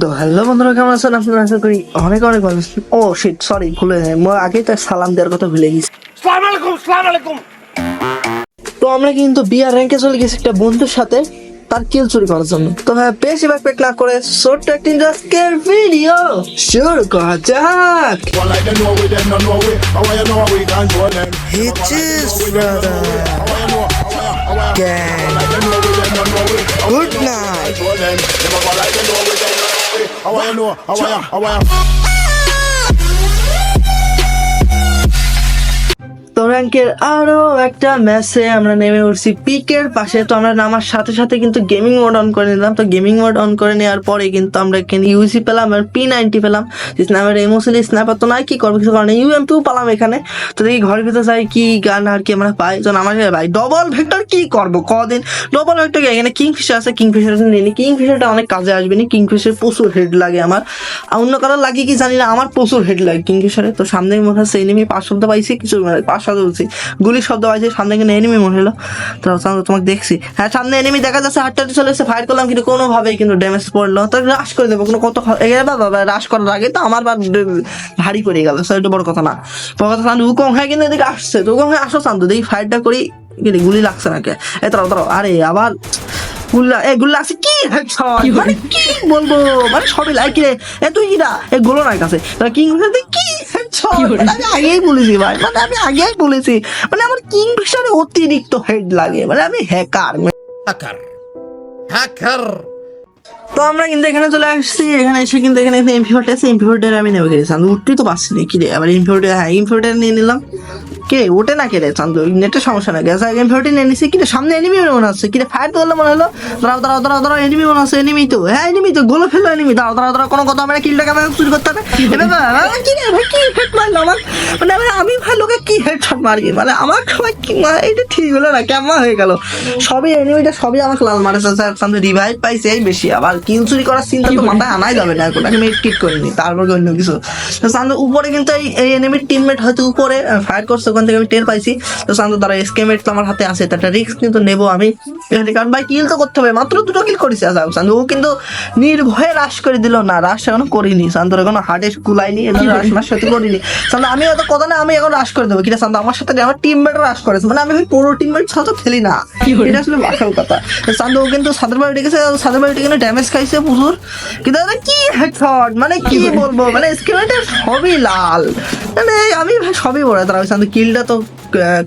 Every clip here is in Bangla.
তো হ্যালো বন্ধুরা কেমন আছেন? আপনারা আশা করি অনেক অনেক ভালো আছেন। ও শিট সরি ভুলে যাই। মই আগে তার সালাম দেওয়ার কথা ভুলে গেছি। সালাম আলাইকুম সালাম আলাইকুম। তো আমরা কিন্তু বিয়ার র্যাঙ্কে চলে গেছি একটা বন্ধুর সাথে তার কিল চুরি করার জন্য। তো হ্যাঁ বেশি ব্যাকপ্যাক না করে ছোট্ট একটি আজকের ভিডিও শুরু করা যাক। One like How are you know? How are you? How are you? র্যাঙ্কের আরও একটা ম্যাচে আমরা নেমে উঠছি পিকের পাশে। তো আমরা নামার সাথে সাথে কিন্তু গেমিং মোড অন করে নিলাম। তো গেমিং মোড অন করে নেওয়ার পরে কিন্তু আমরা এখানে ইউসি পেলাম আর পি নাইনটি পেলাম। স্ন্যাপের ইমোশনালি স্ন্যাপার তো নাই, কি করব? কিছু কারণে ইউএম টু পেলাম এখানে। তো দেখি ঘরের ভিতরে যাই, কি গান আর কি আমরা পাই। তো আমার ভাই ডবল ভেক্টর কি করব? কদিন ডবল ভেক্টর এখানে কিংফিশার আছে কিংফিশার নিয়ে কিংফিশারটা অনেক কাজে আসবে না। কিংফিশার প্রচুর হেড লাগে আমার। আর অন্য কারোর লাগে কি জানি না, আমার প্রচুর হেড লাগে কিংফিশারে তো সামনে মনে হচ্ছে এনিমি পাঁচ শব্দ পাইছি, কিছু পাঁচ বলছি গুলির শব্দ পাইছি সামনে কিন্তু এনিমি মনে হলো তো তোমাকে দেখছি। হ্যাঁ সামনে এনিমি দেখা যাচ্ছে হাটটাতে চলে এসে ফায়ার করলাম কিন্তু কোনোভাবেই কিন্তু ড্যামেজ পড়ল। তো রাশ করে দেবো কোনো কত বাবা রাশ করার আগে তো আমার বা ভারী পড়ে গেল। সেটা বড় কথা না। বড় কথা শান্ত উকং হ্যাঁ কিন্তু এদিকে আসছে। তো উকং হ্যাঁ আসো শান্ত দেখি ফায়ারটা করি কি রে, গুলি লাগছে নাকি এ তরাও তরাও আরে আবার গুল্লা এ গুল্লা আছে কি? হেডশট মানে কি বলব? মানে সবই লাইক রে এ তুই কি এ গোলো নাই কাছে কিং কি? আমি আগেই বলেছি ভাই মানে আমি আগেই বলেছি। মানে আমার কিং ফিশারে অতিরিক্ত হেড লাগে মানে আমি হ্যাকার হ্যাকার হ্যাকার তো আমরা কিন্তু এখানে চলে আসছি এখানে এসে কিন্তু এখানে এমপি ফোরটা আছে এমপি ফোরটা আমি নেমে গেছি আমি উঠতেই তো পারছি না। কি রে আবার এমপি ফোরটা হ্যাঁ এমপি ফোরটা নিয়ে নিলাম। কে? ওঠে না কে রে? চান্দু নেটের সমস্যা না গ্যাস এমপি ফোর্টি নিয়ে নিছি কি রে সামনে এনিমি মনে হচ্ছে। কি রে ফায়ার করলে মনে হলো? দাঁড়াও দাঁড়াও দাঁড়াও দাঁড়াও এনিমি মনে হচ্ছে এনিমি তো। হ্যাঁ এনিমি তো, গোলো ফেলল এনিমি দাঁড়াও দাঁড়াও দাঁড়াও, কোনো কথা হবে না। কিলটাকে আমাকে চুরি করতে হবে? কি ভাই কি হেড মারলো আমার? মানে আমি আমি ভাই, লোকে কি হেড শট মারি মানে আমার সবাই কি এটা ঠিক হলো না, কেমন হয়ে গেল? সবই এনিমিটা সবই আমাকে লাল মারে সামনে রিভাইভ পাইছে এই বেশি। আবার কিল চুরি করার চিন্তা তো মাথায় আনাই যাবে না, এখন আমি কিট করিনি, তারপর অন্য কিছু? তো সান্দু উপরে কিন্তু এই এনিমির টিমমেট হয়তো উপরে ফায়ার করছে ওখান থেকে আমি টের পাইছি। তো সান্দু তারা এসকেমেট তো আমার হাতে আছে তো একটা রিস্ক কিন্তু নেব আমি। কারণ ভাই কিল তো করতে হবে মাত্র দুটো কিল করেছি আসাম সান্দু ও কিন্তু নির্ভয়ে রাশ করে দিল। না রাশ এখনও করিনি সান্দুর এখনও হার্টে কুলাইনি এখনও রাশ মাস সাথে করিনি। সান্দু আমি হয়তো কথা না আমি এখন রাশ করে দেবো। কিনা সান্দু আমার সাথে আমার টিমমেট রাশ করেছে মানে আমি পুরো টিমমেট ছাড়া খেলি না। এটা আসলে আসল কথা। তো সান্দু ও কিন্তু সাদের বাড়ি ডেকেছে সাদের বাড়ি ডেকে ড্যামেজ খাইছে প্রচুর। কিন্তু কি হেডশট মানে কি বলব? মানে স্কিমেটে সবই লাল। মানে আমি ভাই সবই বড় দাঁড়াও সান্দু কিলটা তো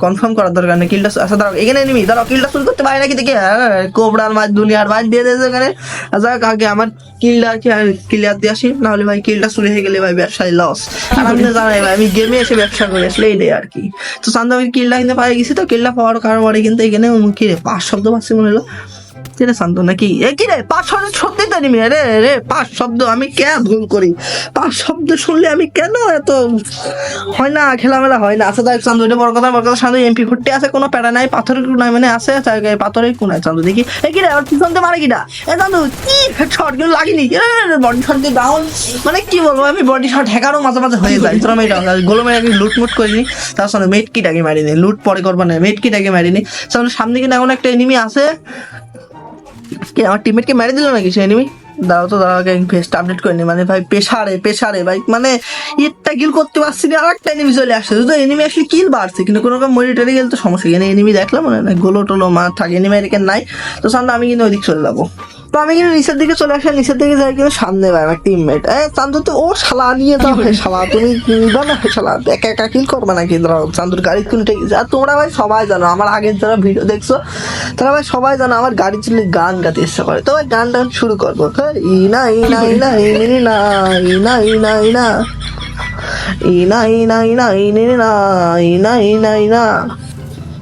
কনফার্ম করার দরকার নেই কিলটা আচ্ছা দাঁড়াও এখানে নিবি দাঁড়াও কিলটা শুরু করতে পারি নাকি দেখি? হ্যাঁ, কোবরার মাছ দুনিয়ার মাছ দিয়ে দিয়েছে এখানে আচ্ছা আগে আমার কিলটা কি ক্লিয়ার দিয়ে আসি নাহলে ভাই কিলটা চুরি হয়ে গেলে ভাই ব্যবসায় লস আর আপনি জানাই ভাই আমি গেমে এসে ব্যবসা করি আসলে এই আর কি। তো সান্দু আমি কিলটা কিন্তু পাই গেছি তো কিলটা পাওয়ার কারণে কিন্তু এখানে কি পাঁচ শব্দ পাচ্ছি মনে হলো কিরে শান্ত নাকি? এ রে? পাঁচ শব্দ সত্যি তো নিবি রে রে পাঁচ শব্দ আমি কে ভুল করি? পাঁচ শব্দ শুনলে আমি কেন এত হয় না, খেলামেলা হয় না? আচ্ছা দেখ চান্দু এটা বড় কথা বড় কথা। শান্ত, এমপি ফুটতে আছে, কোনো প্যারা নাই, পাথরের কোনায় মানে আছে পাথরের কোনায়। চান্দু দেখি। এ কি রে দিয়ে মারে কিটা? এ চান্দু কি শট কিন্তু লাগিনি? বডি শট দিয়ে ডাউন মানে কি বলব, আমি বডি শট হ্যাকারও মাঝে মাঝে হয়ে যায় তোরা মেয়ে গোলো মেয়ে আগে লুটমুট করিনি। তার সঙ্গে মেট কিট আগে মারিনি লুট পরে করবা না মেট কিট আগে মারিনি সামনে সামনে কিন্তু এখন একটা এনিমি আছে? কি আমার টিমমেটকে মেরে দিল নাকি সে এনিমি দাঁড়াও তো, দাঁড়াও ফেসটা আপডেট করে নিই। মানে ভাই, পেশারে পেশারে, ভাই মানে একটা কিল করতে পারছি না আর একটা এনিমি চলে আসছে। তো এনিমি আসলে কিল বাড়ছে, কিন্তু কোনো রকম মনিটরে গেলে তো সমস্যা। এখানে এনিমি দেখলাম মানে গোলো টোলো মা থাকে এনিমি এখানে নাই। তো সামনে আমি কিন্তু ওইদিক চলে যাব। তো আমি কিন্তু নিচের দিকে চলে আসলাম নিচের দিকে যাই কিন্তু সামনে ভাই আমার টিমমেট হ্যাঁ চান্দুর তো ও শালা নিয়ে যাও হে শালা তুমি নিবা না হে শালা একা একা কিল করবে না কি ধরো চান্দুর গাড়ি কিন্তু আর তোমরা ভাই সবাই জানো আমার আগের যারা ভিডিও দেখছ তারা ভাই সবাই জানো আমার গাড়ি চলে গান গাতে ইচ্ছে করে তো ভাই গান টান শুরু করব ইনা ইনা ইনা ইনা না ইনা ইনা ইনা ইনা ইনা ইনা ইনা না ইনা ইনা ইনা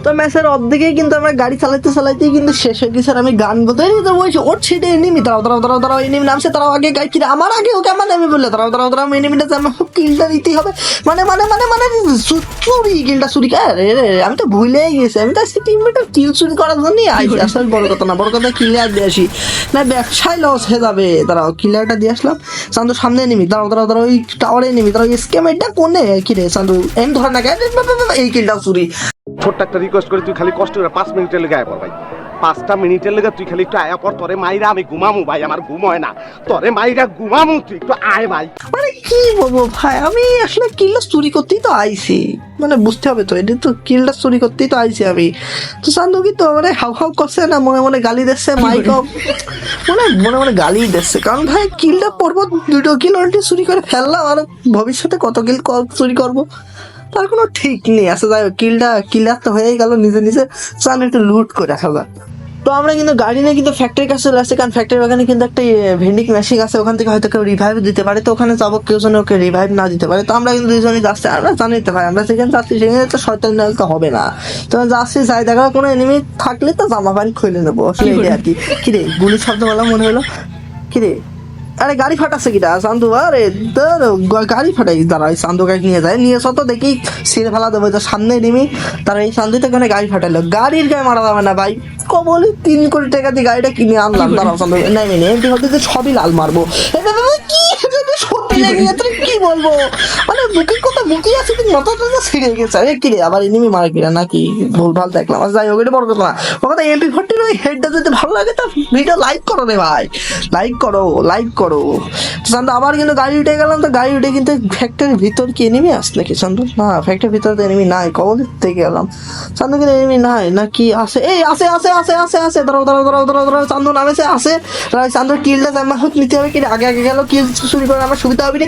তো ম্যাচের অর্ধেকেই কিন্তু আমরা গাড়ি চালাইতে চালাইতেই কিন্তু শেষ হয়ে গেছে। আর আমি গান বলতে তো বলছি ওর ছিটে এনিমি দাঁড়াও দাঁড়াও দাঁড়াও দাঁড়াও এনিমি নামছে তারাও আগে গাই কিনা আমার আগে ওকে আমার নেমে বললে দাঁড়াও দাঁড়াও দাঁড়াও এনিমিটা আমার কিলটা দিতেই হবে। মানে মানে মানে মানে চুরি কিলটা চুরি। রে রে আমি তো ভুলেই গেছি আমি তো আজকে টিমমেটের কিল চুরি করার জন্যই আইছি আসলে বড় কথা না বড় কথা ক্লিয়ার দিয়ে আসি। না ব্যবসায় লস হয়ে যাবে। দাঁড়াও ক্লিয়ারটা দিয়ে আসলাম। চান্দু সামনে নেমি দাঁড়াও দাঁড়াও দাঁড়াও ওই টাওয়ারে নেমি দাঁড়াও স্কেমেটটা কোনে? কি রে চান্দু এম ধর না এই কিলটাও চুরি। ছোট্ট একটা রিকোয়েস্ট করি তুই খালি কষ্ট করে পাঁচ মিনিটের লেগে আয় পর ভাই। পাঁচটা মিনিটের লেগে তুই খালি একটু আয়া পর তোরে মাইরা আমি ঘুমামু ভাই, আমার ঘুম হয় না। তোরে মাইরা ঘুমামু তুই, একটু আয় ভাই। মানে কি বলব ভাই, আমি আসলে কিলটা চুরি করতেই তো আইছি। মানে বুঝতে হবে তো, এটা তো কিলটা চুরি করতেই তো আইছি আমি। তো চান্দু কি তো মানে হাউ হাউ করছে না, মনে মনে গালি দিচ্ছে মাইক মানে মনে মনে গালি দিচ্ছে। কারণ ভাই, কিলটা পরবো, দুটো কিল অলরেডি চুরি করে ফেললাম, আর ভবিষ্যতে কত কিল চুরি করব? তার কোনো ঠিক নেই। আসলে যাই হোক, কিলটা কিলার তো হয়েই গেল নিজে নিজে। চান একটু লুট করে রাখা যাক। তো আমরা কিন্তু গাড়ি নিয়ে কিন্তু ফ্যাক্টরির কাছে চলে আসছি কারণ ফ্যাক্টরির ওখানে কিন্তু একটা ভেন্ডিং মেশিন আছে। ওখান থেকে হয়তো কেউ রিভাইভ দিতে পারে। তো ওখানে যাব কেউ যেন ওকে রিভাইভ না দিতে পারে। তো আমরা কিন্তু দুজনই যাচ্ছি। আমরা জানি তো ভাই আমরা সেখানে যাচ্ছি সেখানে তো শয়তান তো হবে না। তো যাচ্ছি যাই দেখা কোনো এনিমি থাকলে তো জামা প্যান্ট খুলে নেব। আসলে আর কি। কিরে গুলি শব্দ বলা মনে হলো? কিরে আরে গাড়ি ফাটাছে কিটা? চান্দু আরে তোর গাড়ি ফাটাই দাঁড়া এই চান্দুকে নিয়ে যায় নিয়ে সত দেখি সিরে ফেলা দেবো তো সামনে নেমে। তারা এই চান্দুতে ওখানে গাড়ি ফাটাইলো? গাড়ির গায়ে মারা যাবে না ভাই। কবলে তিন কোটি টাকা দিয়ে গাড়িটা কিনে আনলাম। দাঁড়াও সান্দু নেমে নেই এমনি হতে সবই লাল মারবো। এটা গেছে কি বলব? মানে বুকের কথা বুকে আছে কিন্তু মাথাটা ছিঁড়ে গেছে। আরে কি রে আবার এনিমি মারা কিনা নাকি? ভুল ভালো দেখলাম। আর যাই হোক এটা বড় কথা। না ও কথা এমপি ফোরটির ওই হেডটা যদি ভালো লাগে তা ভিডিও লাইক করো রে ভাই। লাইক করো লাইক করো। চান্দু আবার কিন্তু গাড়ি উঠে গেলাম তো গাড়ি উঠে কিন্তু ফ্যাক্টরির ভিতর কি এনিমি আসলে কি চান্দু না ফ্যাক্টরির ভিতর তো এনিমি নাই কবল থেকে গেলাম? চান্দু কিন্তু এনিমি নাই না কি আছে এই আছে আছে আছে আছে আছে দাঁড়াও দাঁড়াও দাঁড়াও দাঁড়াও দাঁড়াও। চান্দু নামেছে চান্দুর কিলটা আমার নিতে হবে কি আগে আগে গেল কিল চুরি করে আমার সুবিধা হবে রে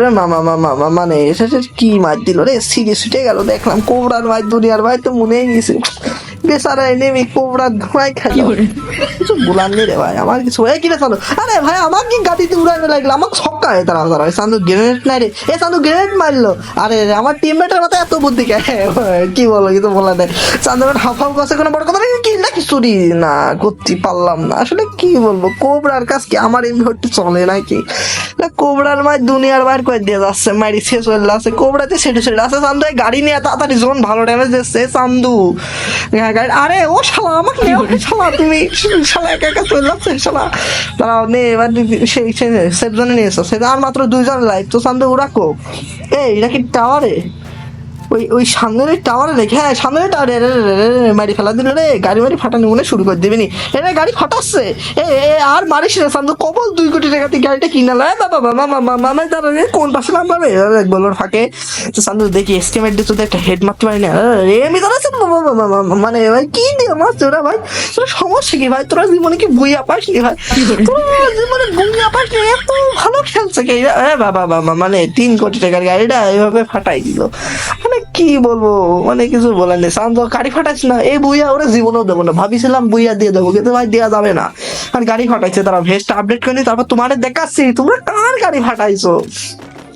রে মামা মামা মানে এটা কি মার দিল রে? সিরিয়ে ছুটে গেল দেখলাম কোবরার ভাই দুনিয়ার ভাই তো মনেই গেছে এনেমি খাইল কিছু বলার নেই রে ভাই আমার কিছু এই কিরে চালু আরে ভাই আমার কি গাড়িতে উড়ানো লাগল? আমার ছক্কা হয়ে তারা তারা চান্দু গ্রেনেড নাই রে। এ চান্দু গ্রেনেড মারলো। আরে আমার টিমমেটের মাথায় এত বুদ্ধি কে? কি বলো কিছু বলা নেই। চান্দু হাফ হাফ কাছে কোনো বড় কথা চুরি না করতে পারলাম না। আসলে কি বলব, কোবরার কাজ কি? আমার এই মুহূর্তে চলে নাকি? না, কোবরার মাই দুনিয়ার বাইর করে দিয়ে যাচ্ছে? মারি শেষ হয়ে আছে কোবরাতে সেটে সেটে আছে চান্দু গাড়ি নিয়ে তাড়াতাড়ি জোন, ভালো ড্যামেজ দিচ্ছে চান্দু। গাড়ি আরে, ও শালা, আমাকে নেও শালা, তুমি শালা, একা একা চলে যাচ্ছে, শালা। দাঁড়াও, নে, এবার সেই সেফ জোনে নিয়ে এসো। আর মাত্র দুইজন লাইভ তো চান্দু, ওরা কো? এই, এটা কি টাওয়ারে ওই ওই সামনের টাওয়ারে রেখে হ্যাঁ সামনের টাওয়ারে রে মারি ফেলা দিল রে গাড়ি মারি ফাটানো মনে শুরু করে দিবি নি এটা গাড়ি ফাটাচ্ছে এ আর মারিস রে সামনে কবল দুই কোটি টাকা দিয়ে গাড়িটা কিনাল বাবা বাবা মামা মামা দাঁড়া রে কোন পাশে নাম্বার বলোর ফাঁকে তো সামনে দেখি এস্টিমেট দিয়ে যদি একটা হেড মারতে পারি না রে আমি বাবা মানে ভাই কি দিয়ে মারছে ওরা ভাই তোর সমস্যা কি ভাই তোরা জীবনে কি বইয়া পাসনি ভাই তোরা জীবনে বইয়া পাসনি এত ভালো খেলছে কে? বাবা বাবা মানে তিন কোটি টাকার গাড়িটা এইভাবে ফাটাই দিল মানে কি বলব? মানে কিছু বলার নেই। শান্ত, গাড়ি ফাটাইছে না? এই বুইয়া ওরা জীবনেও দেবো না। ভাবিছিলাম বুইয়া দিয়ে দেবো, কিন্তু ভাই দেওয়া যাবে না। আর গাড়ি ফাটাইছে, তারা ভেস্ট আপডেট করে তারপর তোমার দেখাচ্ছি। তোমরা কার গাড়ি ফাটাইছো?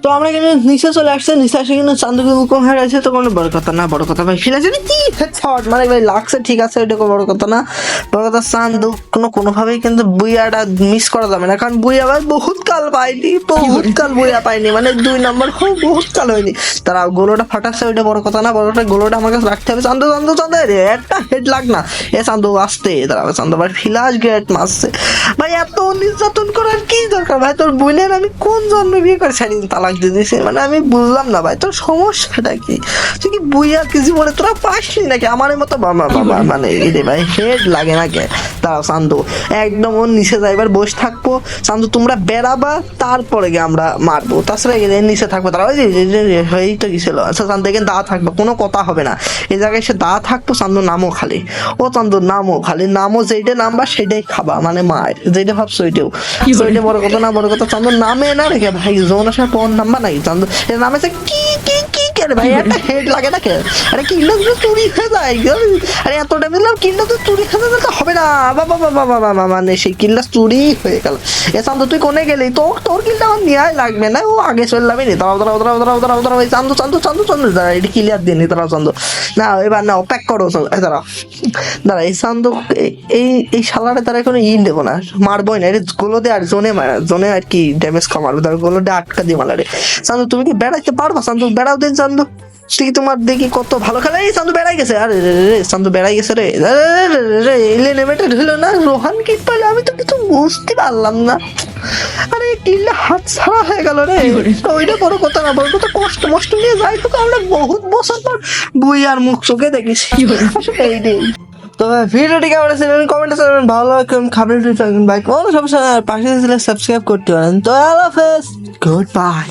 তো আমরা কিন্তু নিচে চলে আসছে, নিচে আসে কিন্তু চান্দুকে হয়ে গেছে তো কোনো বড় কথা না, বড় কথা ভাই। ফিনাছে কি শট মানে ভাই লাগছে, ঠিক আছে, এটা বড় কথা না। বড় কথা চান্দু কোনো, কোনোভাবেই কিন্তু বুইয়াটা মিস করা যাবে না। কারণ বুইয়া ভাই বহুত কাল পাইনি বহুত কাল বুইয়া পাইনি মানে দুই নম্বর খুব বহুত কাল হয়নি। তারা গোলোটা ফাটাচ্ছে, ওইটা বড় কথা না, বড়টা গোলোটা আমার কাছে রাখতে হবে। চান্দু চান্দু চান্দু রে একটা হেড লাগ না। এ চান্দু আসতে দাঁড়াবে চান্দু ভাই ফিলাস গ্রেট মারছে। ভাই এত নির্যাতন করার কি দরকার? ভাই তোর বোনের আমি কোন জন্মে বিয়ে করে ছাড়ি তালাক দিয়ে দিয়েছি মানে আমি বুঝলাম না ভাই তোর সমস্যাটা কি? তুই কি বুইয়া কি জীবনে তোরা পাসনি নাকি? আমার মতো বাবা বাবা মানে রে ভাই হেড লাগে না কে? দাঁড়াও চান্দু একদম ওর নিচে যাইবার বসে থাকব। চান্দু তোমরা বেড়াবা তারপরে গিয়ে আমরা মারবো। তাছাড়া এর নিচে থাকব তারা ওই হয়েই তো গেছিল আচ্ছা চান্দু এখানে দা থাকবে কোনো কথা হবে না। এই জায়গায় সে দা থাকব চান্দু নামও খালি। ও চান্দু নামও খালি নামও যেইটা নামবা সেটাই খাবা মানে মায়ের যেটা ভাবছ ওইটাও। ওইটা বড় কথা না বড় কথা চান্দু নামে না রেখে ভাই জোন আসার পর নাম্বার নাই নামে সে কি কি কি ভাই? একটা হেড লাগে না কে আরে তো চুরি হয়ে যায় আরে এত টাইম দিলাম কিল্লা তো চুরি হয়ে যাবে তো হবে না। বাবা বাবা বাবা বাবা মানে সেই চুরি হয়ে গেল। এ চান্দু, তুই কোনে গেলি? তোর তোর আমার লাগবে না। ও আগে চললাম নি। দাঁড়াও দাঁড়াও এই চান্দু চান্দু চান্দু চান্দু। দাঁড়া, এটি ক্লিয়ার দিয়ে নি চান্দু। না, এবার না প্যাক করো দাঁড়াও। দাঁড়া, এই এই এই শালারে তারা কোনো ই দেবো না। মারবোই না। এটা গোলো দিয়ে আর জোনে মারা, জোনে আর কি ড্যামেজ কমারো। তার গোলো দিয়ে আটকা দিয়ে মারা রে। চান্দু, তুমি কি বেড়াইতে পারবা? চান্দু, বেড়াও দিন তুই কি তোমার দেখি কত ভালো খেলে? এই চান্দু বেড়াই গেছে। আরে রে রে চান্দু বেড়াই গেছে রে। রে এলে নেমেটা ঢুলো না? রোহান কি পাইলে আমি তো কিছু বুঝতে পারলাম না। আরে কিল্লা হাত ছাড়া হয়ে গেল রে। ওইটা বড় কথা না বড় কথা কষ্ট মষ্ট নিয়ে যাই তো আমরা বহুত বছর পর বই আর মুখ চোখে দেখেছি। আসলে এইটাই তো ভাই ভিডিওটি কেমন আছে কমেন্টে জানাবেন। ভালো লাগে খাবার ভাই কোনো সমস্যা পাশে সাবস্ক্রাইব করতে পারেন। তো আল্লাহ হাফেজ। Good bye